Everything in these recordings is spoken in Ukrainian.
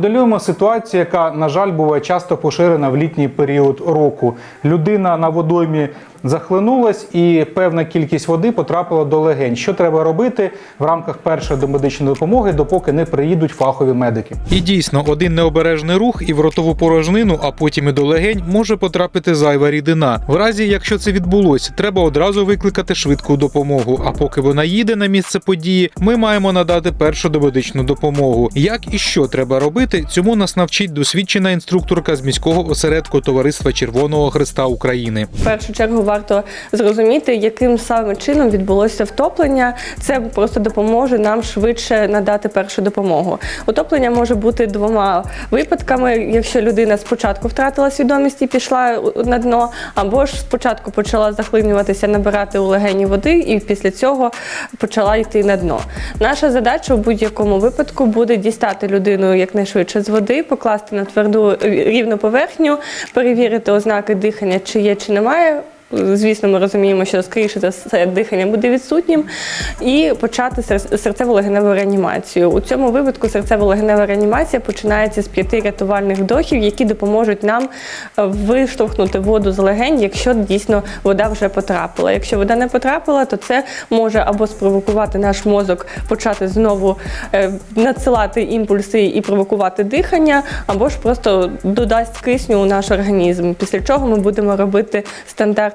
Моделюємо ситуацію, яка, на жаль, буває часто поширена в літній період року. Людина на водоймі захлинулась і певна кількість води потрапила до легень. Що треба робити в рамках першої домедичної допомоги, допоки не приїдуть фахові медики? І дійсно, один необережний рух і в ротову порожнину, а потім і до легень може потрапити зайва рідина. В разі, якщо це відбулося, треба одразу викликати швидку допомогу. А поки вона їде на місце події, ми маємо надати першу домедичну допомогу. Як і що треба робити, цьому нас навчить досвідчена інструкторка з міського осередку Товариства Червоного Христа України. В першу чергу варто зрозуміти, яким саме чином відбулося втоплення. Це просто допоможе нам швидше надати першу допомогу. Утоплення може бути двома випадками, якщо людина спочатку втратила свідомість і пішла на дно, або ж спочатку почала захлинюватися, набирати у легені води, і після цього почала йти на дно. Наша задача в будь-якому випадку буде дістати людину якнайшвидше з води, покласти на тверду рівну поверхню, перевірити ознаки дихання, чи є, чи немає. Звісно, ми розуміємо, що скоріше за все дихання буде відсутнім, і почати серцево-легеневу реанімацію. У цьому випадку серцево-легенева реанімація починається з п'яти рятувальних вдохів, які допоможуть нам е, виштовхнути воду з легень, якщо дійсно вода вже потрапила. Якщо вода не потрапила, то це може або спровокувати наш мозок почати знову е, надсилати імпульси і провокувати дихання, або ж просто додасть кисню у наш організм. Після чого ми будемо робити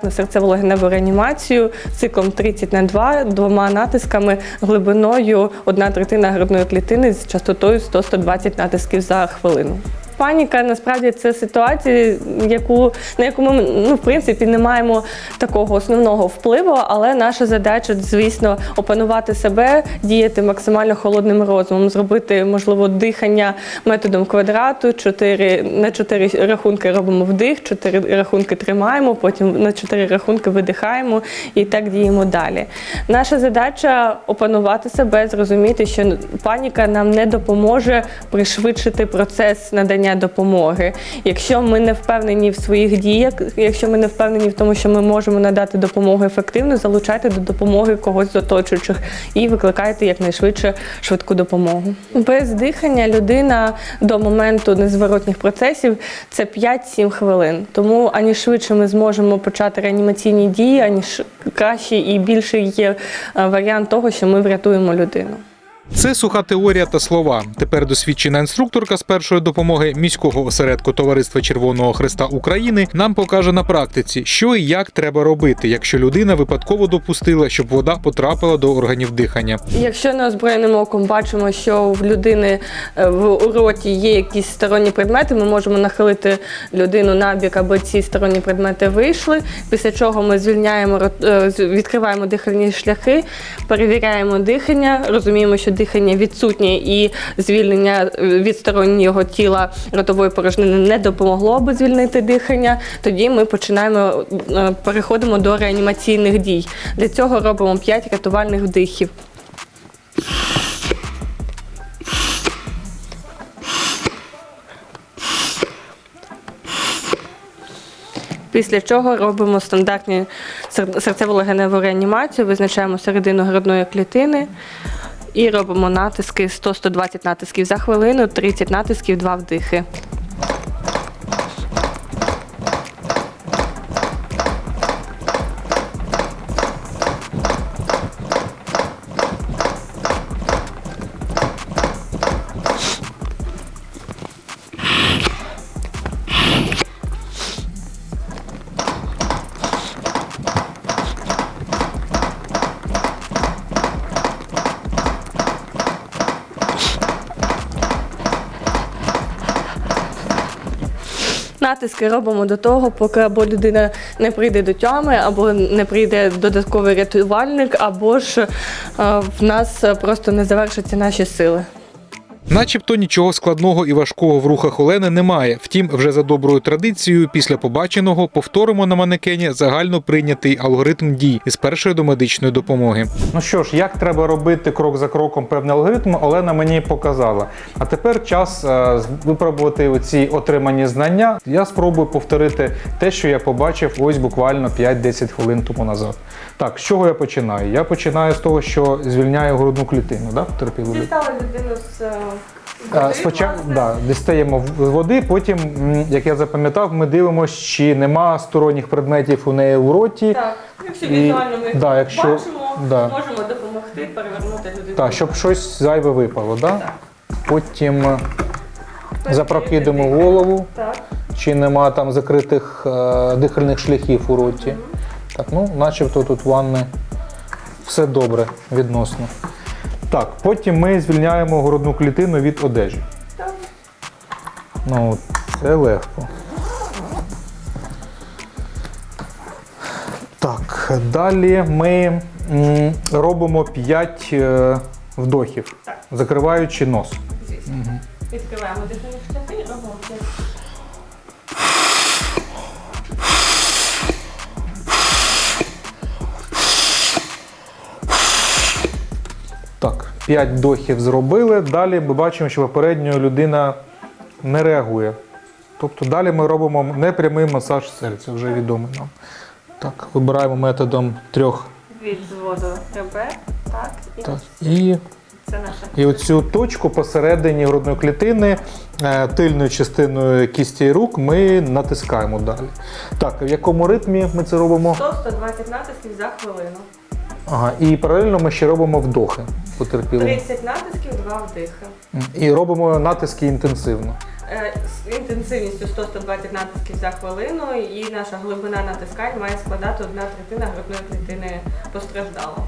стандартну серцево-легеневу реанімацію циклом 30 на 2, двома натисками глибиною 1 третина грудної клітини з частотою 100-120 натисків за хвилину. Паніка насправді це ситуація, яку на яку ми ну в принципі не маємо такого основного впливу, але наша задача, звісно, опанувати себе, діяти максимально холодним розумом, зробити можливо дихання методом квадрату. Чотири на чотири рахунки робимо вдих, чотири рахунки тримаємо, потім на чотири рахунки видихаємо і так діємо далі. Наша задача опанувати себе, зрозуміти, що паніка нам не допоможе пришвидшити процес надання допомоги. Якщо ми не впевнені в своїх діях, якщо ми не впевнені в тому, що ми можемо надати допомогу ефективно, залучайте до допомоги когось з оточуючих і викликайте якнайшвидше швидку допомогу. Без дихання людина до моменту незворотніх процесів це 5-7 хвилин. Тому ані швидше ми зможемо почати реанімаційні дії, ані краще і більше є е, варіант того, що ми врятуємо людину. Це суха теорія та слова. Тепер досвідчена інструкторка з першої допомоги міського осередку Товариства Червоного Христа України нам покаже на практиці, що і як треба робити, якщо людина випадково допустила, щоб вода потрапила до органів дихання. Якщо неозброєним оком бачимо, що в людини е, в роті є якісь сторонні предмети, ми можемо нахилити людину на бік, аби ці сторонні предмети вийшли. Після чого ми звільняємо е, відкриваємо дихальні шляхи, перевіряємо дихання, розуміємо, що дихання відсутнє і звільнення е, від стороннього тіла ротової порожнини не допомогло, аби звільнити дихання. Тоді ми починаємо е, переходимо до реанімаційних дій. Для цього робимо 5 рятувальних вдихів. Після чого робимо стандартні серцево-легеневу реанімацію, визначаємо середину грудної клітини і робимо натиски 100-120 натисків за хвилину, 30 натисків, 2 вдихи. Натиски робимо до того, поки або людина не прийде до тями, або не прийде додатковий рятувальник, або ж е, в нас просто не завершаться наші сили. Начебто нічого складного і важкого в рухах Олени немає. Втім, вже за доброю традицією, після побаченого повторимо на манекені загально прийнятий алгоритм дій із першої домедичної допомоги. Ну що ж, як треба робити крок за кроком певний алгоритм, Олена мені показала. А тепер час е, випробувати оці отримані знання. Я спробую повторити те, що я побачив ось буквально 5-10 хвилин тому назад. Так, з чого я починаю? Я починаю з того, що звільняю грудну клітину, да? потерпілу людину. Дістали людину з е, Спочатку да, дістаємо води, потім, як я запам'ятав, ми дивимося, чи нема сторонніх предметів у неї в роті. Так, якщо І- візуально ми да, якщо- бачимо, да. можемо допомогти перевернути людину. Так, щоб щось зайве випало. Да? Так. Потім е, запрокидемо голову, Так. чи нема там закритих е, дихальних шляхів у роті. Так, ну, начебто тут ванни все добре відносно. Так, потім ми звільняємо грудну клітину від одежі. Ну, це легко. Так, далі ми робимо 5 е, вдохів, закриваючи нос. Відкриваємо дихальні шляхи і робимо 5. 5 вдохів зробили. Далі ми бачимо, що попередньо людина не реагує. Тобто далі ми робимо непрямий масаж серця, вже відомий нам. Так, вибираємо методом трьох. Від зводу ребер. Так. І Так, і це наша. І оцю точку посередині грудної клітини, е, тильною частиною кісті рук ми натискаємо далі. Так, в якому ритмі ми це робимо? 100-120 натисків за хвилину. Ага, і паралельно ми ще робимо вдохи потерпілому. 30 натисків, 2 вдихи. І робимо натиски інтенсивно. Е, З інтенсивністю 100-120 натисків за хвилину, і наша глибина натискань має складати одна третина грудної клітини постраждалого.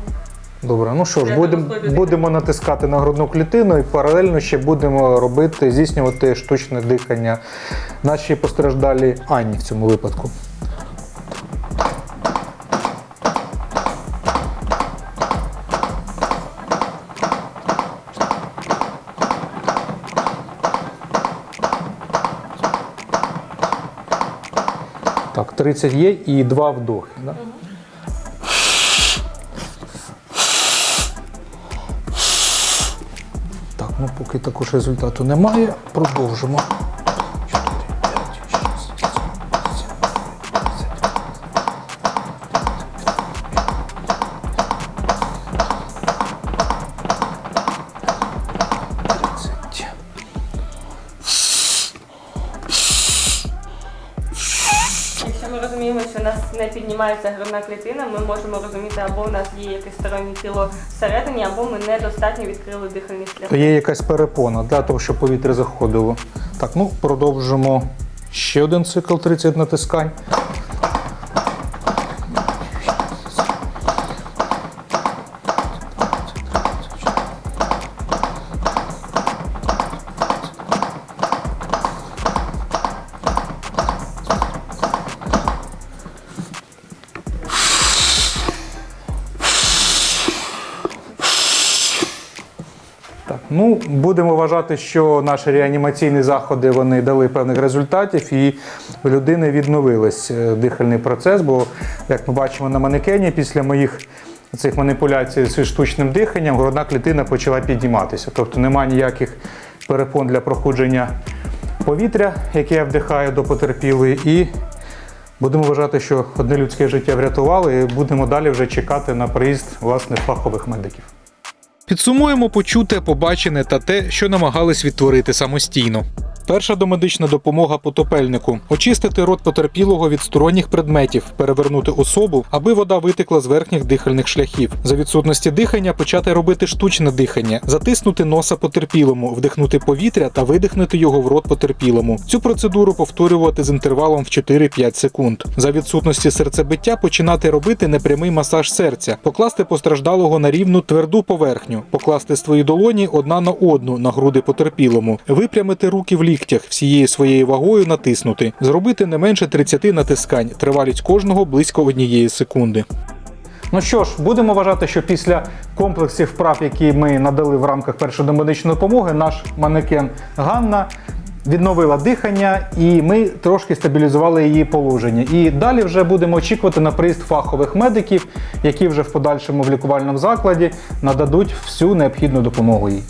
Добре, ну що ж, Для будемо, натискати на грудну клітину і паралельно ще будемо робити, здійснювати штучне дихання нашій постраждалій Анні в цьому випадку. 30 є і два вдохи. Да? Так, ну поки також результату немає, продовжимо. Не піднімається грудна клітина, ми можемо розуміти, або у нас є якесь стороннє тіло всередині, або ми недостатньо відкрили дихальні шляхи. є якась перепона для того, щоб повітря заходило. Так, ну продовжимо ще один цикл 30 натискань. Ну будемо вважати, що наші реанімаційні заходи вони дали певних результатів, і у людини відновилась е, дихальний процес. Бо, як ми бачимо на манекені, після моїх цих маніпуляцій з штучним диханням грудна клітина почала підніматися. Тобто немає ніяких перепон для проходження повітря, яке я вдихаю до потерпілої, і будемо вважати, що одне людське життя врятували, і будемо далі вже чекати на приїзд власне фахових медиків. Підсумуємо почуте, побачене та те, що намагались відтворити самостійно. Перша домедична допомога потопельнику очистити рот потерпілого від сторонніх предметів, перевернути особу, аби вода витекла з верхніх дихальних шляхів. За відсутності дихання почати робити штучне дихання, затиснути носа потерпілому, вдихнути повітря та видихнути його в рот потерпілому. Цю процедуру повторювати з інтервалом в 4-5 секунд. За відсутності серцебиття починати робити непрямий масаж серця, покласти постраждалого на рівну тверду поверхню, покласти свої долоні одна на одну на груди потерпілому, випрямити руки в ліктях, всією своєю вагою натиснути, зробити не менше 30 натискань, тривалість кожного близько однієї секунди. Ну що ж, будемо вважати, що після комплексів вправ, які ми надали в рамках першої домедичної допомоги, наш манекен Ганна відновила дихання, і ми трошки стабілізували її положення. І далі вже будемо очікувати на приїзд фахових медиків, які вже в подальшому в лікувальному закладі нададуть всю необхідну допомогу їй.